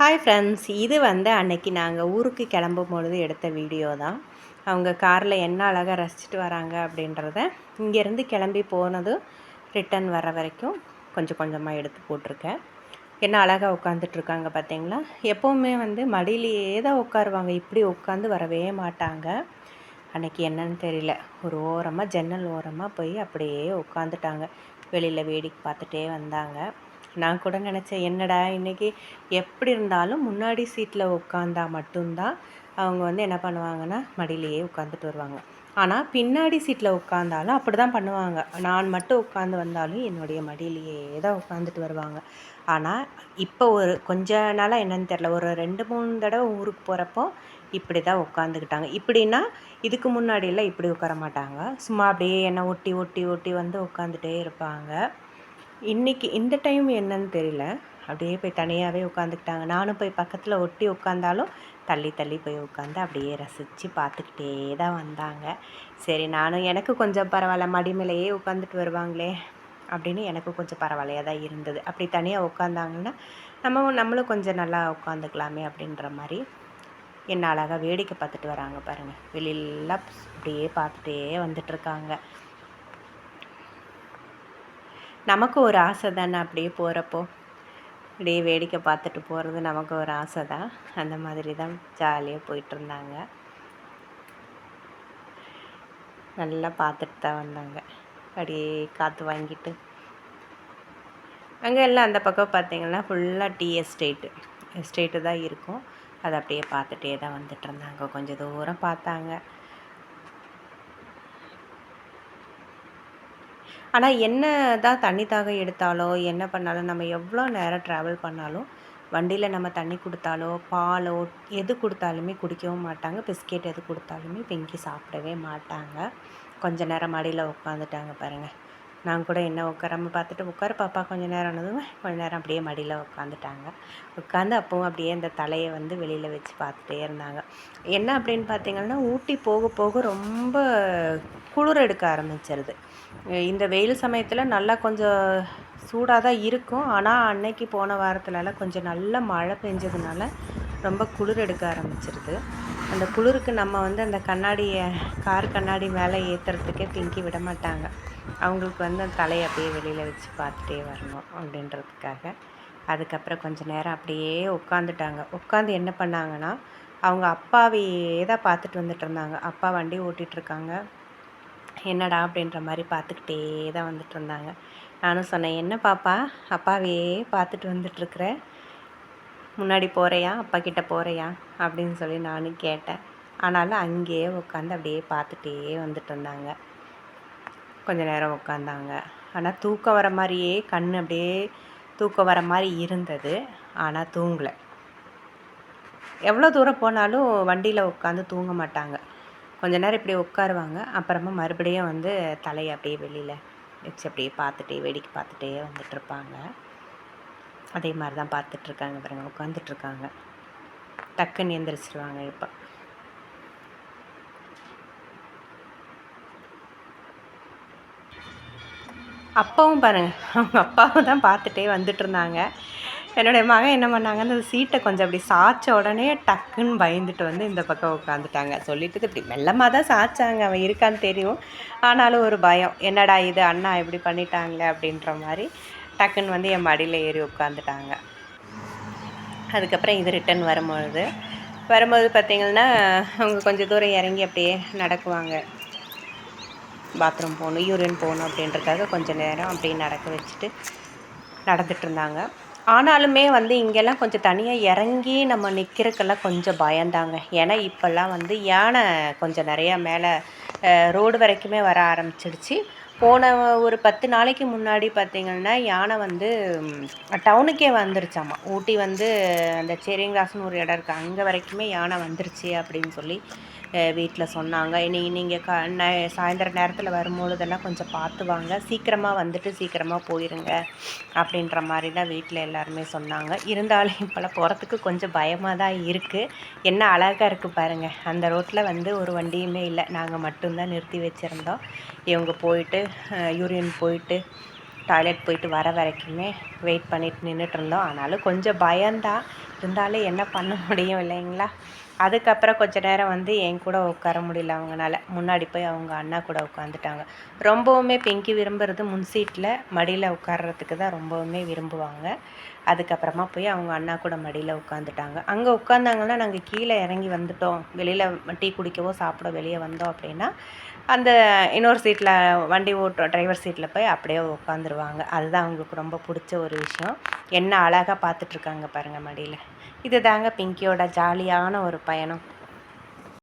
Hi friends இது வந்து அன்னைக்கு நாங்கள் ஊருக்கு கிளம்பும் பொழுது எடுத்த வீடியோ தான். அவங்க காரில் என்ன அழகாக ரசிச்சுட்டு வராங்க அப்படின்றத இங்கேருந்து கிளம்பி போனதும் ரிட்டன் வர வரைக்கும் கொஞ்சம் கொஞ்சமாக எடுத்து போட்டிருக்கேன். என்ன அழகாக உட்காந்துட்ருக்காங்க பார்த்தீங்களா? எப்போவுமே வந்து மடியிலேயே தான் உட்காருவாங்க. இப்படி உட்காந்து வரவே மாட்டாங்க. அன்னைக்கு என்னன்னு தெரியல. ஒரு ஓரமாக ஜன்னல் ஓரமாக போய் அப்படியே உட்காந்துட்டாங்க வெளியில் வேடிக்கை பார்த்துட்டே வந்தாங்க. நான் கூட நினச்சேன் என்னடா இன்றைக்கி எப்படி இருந்தாலும் முன்னாடி சீட்டில் உட்காந்தா மட்டும்தான் அவங்க வந்து என்ன பண்ணுவாங்கன்னா மடியிலேயே உட்காந்துட்டு வருவாங்க. ஆனால் பின்னாடி சீட்டில் உட்காந்தாலும் அப்படி தான் பண்ணுவாங்க. நான் மட்டும் உட்காந்து வந்தாலும் என்னுடைய மடியிலேயே தான் உட்காந்துட்டு வருவாங்க. ஆனால் இப்போ ஒரு கொஞ்ச நாளாக என்னன்னு தெரில ஒரு ரெண்டு மூணு தடவை ஊருக்கு போகிறப்போ இப்படி தான் உட்காந்துக்கிட்டாங்க இப்படின்னா இதுக்கு முன்னாடியெல்லாம் இப்படி உட்கார மாட்டாங்க. சும்மா அப்படியே என்னை ஒட்டி ஒட்டி ஒட்டி வந்து உட்காந்துட்டே இருப்பாங்க. இன்றைக்கி இந்த டைம் என்னன்னு தெரியல. அப்படியே போய் தனியாகவே உட்காந்துக்கிட்டாங்க நானும் போய் பக்கத்தில் ஒட்டி உட்காந்தாலும் தள்ளி தள்ளி போய் உட்காந்து அப்படியே ரசித்து பார்த்துக்கிட்டே தான் வந்தாங்க. சரி நானும் எனக்கு கொஞ்சம் பரவாயில்ல மடி மேலேயே உட்காந்துட்டு வருவாங்களே அப்படின்னு எனக்கு கொஞ்சம் பரவாயில்லையாக தான் இருந்தது. அப்படி தனியாக உட்காந்தாங்கன்னா நம்ம நம்மளும் கொஞ்சம் நல்லா உட்காந்துக்கலாமே அப்படின்ற மாதிரி என்ன அழகாக வேடிக்கை பார்த்துட்டு வராங்க பாருங்கள் வெளியெல்லாம் அப்படியே பார்த்துட்டே வந்துட்டுருக்காங்க நமக்கு ஒரு ஆசை தானே அப்படியே போகிறப்போ அப்படியே வேடிக்கை பார்த்துட்டு போகிறது நமக்கு ஒரு ஆசை தான். அந்த மாதிரி தான் ஜாலியாக போயிட்டுருந்தாங்க நல்லா பார்த்துட்டு தான் வந்தாங்க. அப்படியே காற்று வாங்கிட்டு. அங்கே எல்லாம் அந்த பக்கம் பார்த்தீங்கன்னா ஃபுல்லாக டீ எஸ்டேட்டு. எஸ்டேட்டு தான் இருக்கும். அதை அப்படியே பார்த்துட்டே தான் வந்துட்டு இருந்தாங்க. கொஞ்சம் தூரம் பார்த்தாங்க. ஆனால் என்ன தான் தண்ணி தாகம் எடுத்தாலோ என்ன பண்ணாலும் நம்ம எவ்வளோ நேரம் ட்ராவல் பண்ணாலும் வண்டியில் நம்ம தண்ணி கொடுத்தாலோ பாலோ எது கொடுத்தாலுமே குடிக்கவும் மாட்டாங்க. பிஸ்கெட் எது கொடுத்தாலுமே பெங்கி சாப்பிடவே மாட்டாங்க. கொஞ்ச நேரம் மடியில் உட்காந்துட்டாங்க பாருங்கள் நான் கூட என்ன உட்காராமல் பார்த்துட்டு உட்கார பாப்பா கொஞ்சம் நேரம் ஆனதும் கொஞ்ச நேரம் அப்படியே மடியில் உட்காந்துட்டாங்க. உட்காந்து அப்பவும் அப்படியே அந்த தலையை வந்து வெளியில் வச்சு பார்த்துட்டே இருந்தாங்க. என்ன அப்படின்னு பார்த்தீங்கன்னா ஊட்டி போக போக ரொம்ப குளிர் எடுக்க ஆரம்பிச்சிருது. இந்த வெயில் சமயத்தில் நல்லா கொஞ்சம் சூடாக தான் இருக்கும். ஆனால் அன்னைக்கு போன வாரத்துலலாம் கொஞ்சம் நல்ல மழை பெஞ்சதுனால ரொம்ப குளிர் எடுக்க ஆரம்பிச்சிருது. அந்த குளிருக்கு நம்ம வந்து அந்த கண்ணாடியை கார் கண்ணாடி மேலே ஏற்றுறதுக்கே பிங்கி விட மாட்டாங்க. அவங்களுக்கு வந்து அந்த தலையை அப்படியே வெளியில் வச்சு பார்த்துட்டே வரணும் அப்படின்றதுக்காக. அதுக்கப்புறம் கொஞ்சம் நேரம் அப்படியே உட்காந்துட்டாங்க. உட்காந்து என்ன பண்ணாங்கன்னா அவங்க அப்பாவையே தான் பார்த்துட்டு வந்துட்டு இருந்தாங்க. அப்பா வண்டி ஓட்டிகிட்ருக்காங்க என்னடா அப்படின்ற மாதிரி பார்த்துக்கிட்டே தான் வந்துட்டு இருந்தாங்க. நானும் சொன்னேன் என்ன பாப்பா? அப்பாவையே பார்த்துட்டு வந்துட்டுருக்குற முன்னாடி போகிறையா அப்பா கிட்டே போகிறையா அப்படின்னு சொல்லி நானும் கேட்டேன். ஆனாலும் அங்கேயே உட்காந்து அப்படியே பார்த்துட்டே வந்துட்டு இருந்தாங்க. கொஞ்ச நேரம் உட்காந்தாங்க ஆனால் தூக்கம் வர மாதிரியே கண் அப்படியே தூக்கம் வர மாதிரி இருந்தது. ஆனால் தூங்கலை. எவ்வளோ தூரம் போனாலும் வண்டியில் உட்காந்து தூங்க மாட்டாங்க. கொஞ்ச நேரம் இப்படி உட்காருவாங்க. அப்புறமா மறுபடியும் வந்து தலையை அப்படியே வெளியில் வச்சு அப்படியே பார்த்துட்டே வேடிக்கை பார்த்துட்டே வந்துட்டுருப்பாங்க அதே மாதிரி தான் பார்த்துட்ருக்காங்க பாருங்க உட்காந்துட்ருக்காங்க டக்குன்னு எந்திரிச்சிருவாங்க இப்போ. அப்பாவும் பாருங்கள் அவங்க அப்பாவும் தான் பார்த்துட்டே வந்துட்டு இருந்தாங்க என்னுடைய மகன் என்ன பண்ணாங்க அந்த சீட்டை கொஞ்சம் அப்படி சாய்ச்ச உடனே டக்குன்னு பயந்துட்டு வந்து இந்த பக்கம் உட்காந்துட்டாங்க சொல்லிட்டு இப்படி மெல்லமாக தான் சாய்ச்சாங்க அவன் இருக்கான்னு தெரியும். ஆனாலும் ஒரு பயம் என்னடா இது அண்ணா இப்படி பண்ணிட்டாங்களே அப்படின்ற மாதிரி. டக்குன்னு வந்து என் மடியில் ஏறி உட்காந்துட்டாங்க. அதுக்கப்புறம் இது ரிட்டன் வரும்பொழுது வரும்போது பார்த்திங்கன்னா அவங்க கொஞ்சம் தூரம் இறங்கி அப்படியே நடக்குவாங்க. பாத்ரூம் போகணும் யூரின் போகணும் அப்படின்றதுக்காக கொஞ்சம் நேரம் அப்படியே நடக்க வச்சுட்டு நடந்துட்டு இருந்தாங்க. ஆனாலுமே வந்து இங்கெல்லாம் கொஞ்சம் தனியாக இறங்கி நம்ம நிற்கிறதுக்கெல்லாம் கொஞ்சம் பயந்தாங்க. ஏன்னா இப்போல்லாம் வந்து யானை கொஞ்சம் நிறையா மேலே ரோடு வரைக்குமே வர ஆரம்பிச்சிடுச்சு. போன ஒரு பத்து நாளைக்கு முன்னாடி பார்த்திங்கன்னா யானை வந்து டவுனுக்கே வந்துருச்சாமா. ஊட்டி வந்து அந்த சேரிங்ராஸ்னு ஒரு இடம் இருக்குது அங்கே வரைக்குமே யானை வந்துருச்சு அப்படின்னு சொல்லி வீட்டில் சொன்னாங்க. இனி நீங்கள் க ந சாயந்தர நேரத்தில் வரும்பொழுதெல்லாம் கொஞ்சம் பார்த்து வாங்க. சீக்கிரமாக வந்துட்டு சீக்கிரமாக போயிருங்க அப்படின்ற மாதிரி தான் வீட்டில் எல்லாருமே சொன்னாங்க. இருந்தாலும் இப்போல்லாம் போகிறதுக்கு கொஞ்சம் பயமாக தான் இருக்குது என்ன அழகாக இருக்குது பாருங்கள் அந்த ரோட்டில் வந்து ஒரு வண்டியுமே இல்லை. நாங்கள் மட்டும்தான் நிறுத்தி வச்சுருந்தோம். இவங்க போயிட்டு யூரின் போயிட்டு டாய்லெட் போயிட்டு வர வரைக்குமே வெயிட் பண்ணிட்டு நின்றுட்டு இருந்தோம். ஆனாலும் கொஞ்சம் பயம்தான். இருந்தாலும் என்ன பண்ண முடியும் இல்லைங்களா? அதுக்கப்புறம் கொஞ்ச நேரம் வந்து என் கூட உட்கார முடியல அவங்கனால. முன்னாடி போய் அவங்க அண்ணா கூட உட்காந்துட்டாங்க. ரொம்பவுமே பிங்கி விரும்புகிறது முன் சீட்டில் மடியில் உட்கார்றதுக்கு தான் ரொம்பவுமே விரும்புவாங்க. அதுக்கப்புறமா போய் அவங்க அண்ணா கூட மடியில் உட்காந்துட்டாங்க. அங்கே உட்காந்தாங்கன்னா நாங்கள் கீழே இறங்கி வந்துட்டோம். வெளியில் டீ குடிக்கவோ சாப்பிட வெளியே வந்தோம் அப்படின்னா அந்த இன்னொரு சீட்டில் வண்டி ஓட்டுற டிரைவர் சீட்டில் போய் அப்படியே உட்காந்துருவாங்க. அதுதான் அவங்களுக்கு ரொம்ப பிடிச்ச ஒரு விஷயம். என்ன அழகாக பார்த்துட்ருக்காங்க பாருங்கள் மடியில். இது தாங்க பிங்கியோட ஜாலியான ஒரு பயணம்.